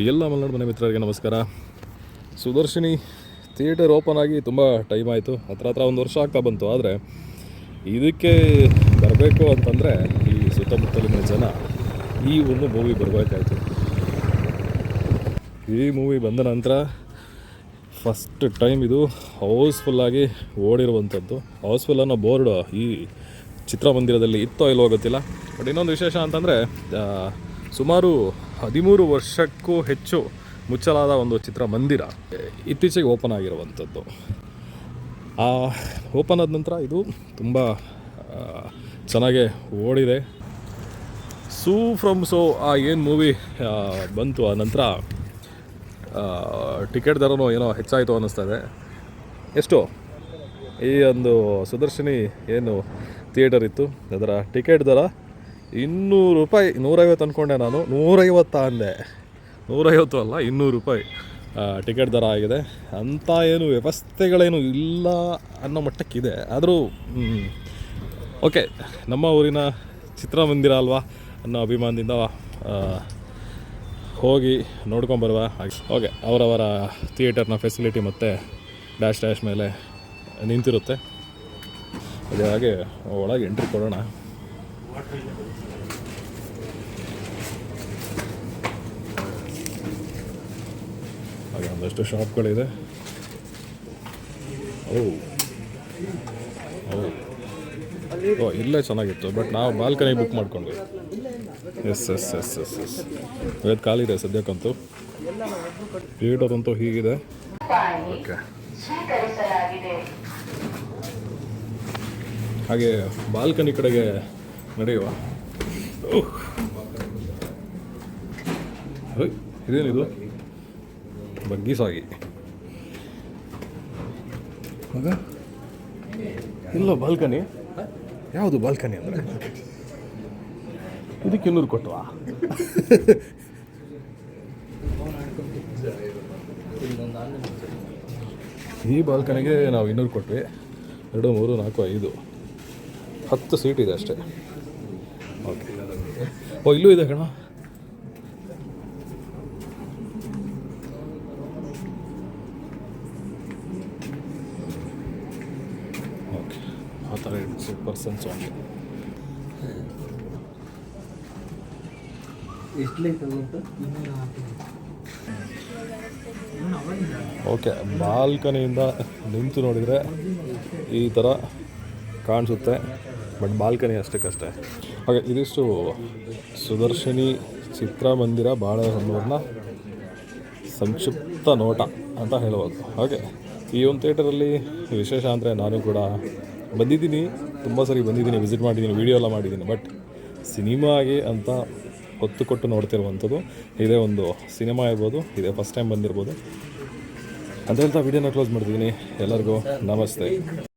ಎಲ್ಲ ಮಲೆನಾಡು ಮನೆ ಮಿತ್ರರಿಗೆ ನಮಸ್ಕಾರ. ಸುದರ್ಶಿನಿ ಥಿಯೇಟರ್ ಓಪನ್ ಆಗಿ ತುಂಬ ಟೈಮ್ ಆಯಿತು. ಹತ್ರ ಹತ್ರ ಒಂದು ವರ್ಷ ಆಗ್ತಾ ಬಂತು. ಆದರೆ ಇದಕ್ಕೆ ಬರಬೇಕು ಅಂತಂದರೆ ಈ ಸುತ್ತಮುತ್ತಲಿನ ಜನ ಈ ಒಂದು ಮೂವಿ ಬರಬೇಕಾಯ್ತು. ಈ ಮೂವಿ ಬಂದ ನಂತರ ಫಸ್ಟ್ ಟೈಮ್ ಇದು ಹೌಸ್ಫುಲ್ಲಾಗಿ ಓಡಿರುವಂಥದ್ದು. ಹೌಸ್ಫುಲ್ ಅನ್ನೋ ಬೋರ್ಡ್ ಈ ಚಿತ್ರಮಂದಿರದಲ್ಲಿ ಇತ್ತೋ ಇಲ್ಲೋ ಗೊತ್ತಿಲ್ಲ. ಬಟ್ ಇನ್ನೊಂದು ವಿಶೇಷ ಅಂತಂದರೆ ಸುಮಾರು ಹದಿಮೂರು ವರ್ಷಕ್ಕೂ ಹೆಚ್ಚು ಮುಚ್ಚಲಾದ ಒಂದು ಚಿತ್ರಮಂದಿರ ಇತ್ತೀಚೆಗೆ ಓಪನ್ ಆಗಿರುವಂಥದ್ದು. ಆ ಓಪನ್ ಆದ ನಂತರ ಇದು ತುಂಬ ಚೆನ್ನಾಗೆ ಓಡಿದೆ. ಸೂ ಫ್ರಮ್ ಸೋ ಆ ಏನು ಮೂವಿ ಬಂತು ಆ ನಂತರ ಟಿಕೆಟ್ ದರನೂ ಏನೋ ಹೆಚ್ಚಾಯಿತು ಅನ್ನಿಸ್ತಾ ಎಷ್ಟು? ಈ ಒಂದು ಸುದರ್ಶಿನಿ ಏನು ಥಿಯೇಟರ್ ಇತ್ತು, ಅದರ ಟಿಕೆಟ್ ದರ ಇನ್ನೂರು ರೂಪಾಯಿ, ನೂರೈವತ್ತು ಅಂದ್ಕೊಂಡೆ ನಾನು, ನೂರೈವತ್ತು ಅಂದೆ ನೂರೈವತ್ತು ಅಲ್ಲ, ಇನ್ನೂರು ರೂಪಾಯಿ ಟಿಕೆಟ್ ದರ ಆಗಿದೆ. ಅಂಥ ಏನು ವ್ಯವಸ್ಥೆಗಳೇನು ಇಲ್ಲ ಅನ್ನೋ ಮಟ್ಟಕ್ಕಿದೆ. ಆದರೂ ಓಕೆ, ನಮ್ಮ ಊರಿನ ಚಿತ್ರಮಂದಿರ ಅಲ್ವಾ ಅನ್ನೋ ಅಭಿಮಾನದಿಂದ ಹೋಗಿ ನೋಡ್ಕೊಂಬರುವ ಓಕೆ, ಅವರವರ ಥಿಯೇಟರ್ನ ಫೆಸಿಲಿಟಿ ಮತ್ತು ಡ್ಯಾಶ್ ಡ್ಯಾಶ್ ಮೇಲೆ ನಿಂತಿರುತ್ತೆ. ಅದೇ ಹಾಗೆ ಒಳಗೆ ಎಂಟ್ರಿ ಕೊಡೋಣ. ಹಾಗೆ ಒಂದಷ್ಟು ಶಾಪ್ಗಳಿದೆ. ಓ. ಓ ಇಲ್ಲೇ ಚೆನ್ನಾಗಿತ್ತು, ಬಟ್ ನಾವು ಬಾಲ್ಕನಿ ಬುಕ್ ಮಾಡ್ಕೊಂಡ್ವಿ. Yes yes yes yes yes ಇವತ್ತು ಖಾಲಿದೆ ಸದ್ಯಕ್ಕಂತೂ. ಥಿಯೇಟರ್ ಅಂತೂ ಹೀಗಿದೆ. ಓಕೆ ಹಾಗೆ ಬಾಲ್ಕನಿ ಕಡೆಗೆ ನಡೆಯುವ. ಇದೇನಿದು ಬಗ್ಗಿ ಸಾಗಿ. ಮಗ? ಇಲ್ಲ ಬಾಲ್ಕನಿ. ಯಾವುದು ಬಾಲ್ಕನಿ ಅಂದರೆ? ಇದಕ್ಕೆ ಇನ್ನೂರು ಕೊಟ್ಟವಾ ಈ ಬಾಲ್ಕನಿಗೆ ನಾವು ಇನ್ನೂರು ಕೊಟ್ವಿ. ಎರಡು ಮೂರು ನಾಲ್ಕು ಐದು. ಹತ್ತು ಸೀಟ್ ಇದೆ ಅಷ್ಟೇ. ಓಕೆ. ಓ ಇಲ್ಲೂ ಇದೆ ಕಣ. ಓಕೆ. ಆ ಥರ ಇಟ್ಸ್ ಪರ್ಸನ್ಸ್ ಓನ್ಲಿ ಓಕೆ. ಬಾಲ್ಕನಿಯಿಂದ ನಿಂತು ನೋಡಿದರೆ ಈ ಥರ ಕಾಣಿಸುತ್ತೆ ಬಟ್ ಬಾಲ್ಕನಿ ಅಷ್ಟಕ್ಕಷ್ಟೇ. ಹಾಗೆ ಇದಿಷ್ಟು ಸುದರ್ಶಿನಿ ಚಿತ್ರಮಂದಿರ ಬಾಳೆಹೊನ್ನೂರಿನ ಸಂಕ್ಷಿಪ್ತ ನೋಟ ಅಂತ ಹೇಳ್ಬೋದು. ಹಾಗೆ ಈ ಒಂದು ಥಿಯೇಟರಲ್ಲಿ ವಿಶೇಷ ಅಂದರೆ ನಾನು ಕೂಡ ಬಂದಿದ್ದೀನಿ, ತುಂಬ ಸರಿ ಬಂದಿದ್ದೀನಿ ವಿಸಿಟ್ ಮಾಡಿದ್ದೀನಿ ವೀಡಿಯೋ ಎಲ್ಲ ಮಾಡಿದ್ದೀನಿ ಬಟ್ ಸಿನಿಮಾಗೆ ಅಂತ ಹೊತ್ತು ಕೊಟ್ಟು ನೋಡ್ತಿರುವಂಥದ್ದು ಇದೇ ಒಂದು ಸಿನಿಮಾ ಇರ್ಬೋದು, ಇದೇ ಫಸ್ಟ್ ಟೈಮ್ ಬಂದಿರ್ಬೋದು. ಅಂತ ಹೇಳ್ತಾ ವಿಡಿಯೋನ ಕ್ಲೋಸ್ ಮಾಡ್ತಿದ್ದೀನಿ. ಎಲ್ಲರಿಗೂ ನಮಸ್ತೆ.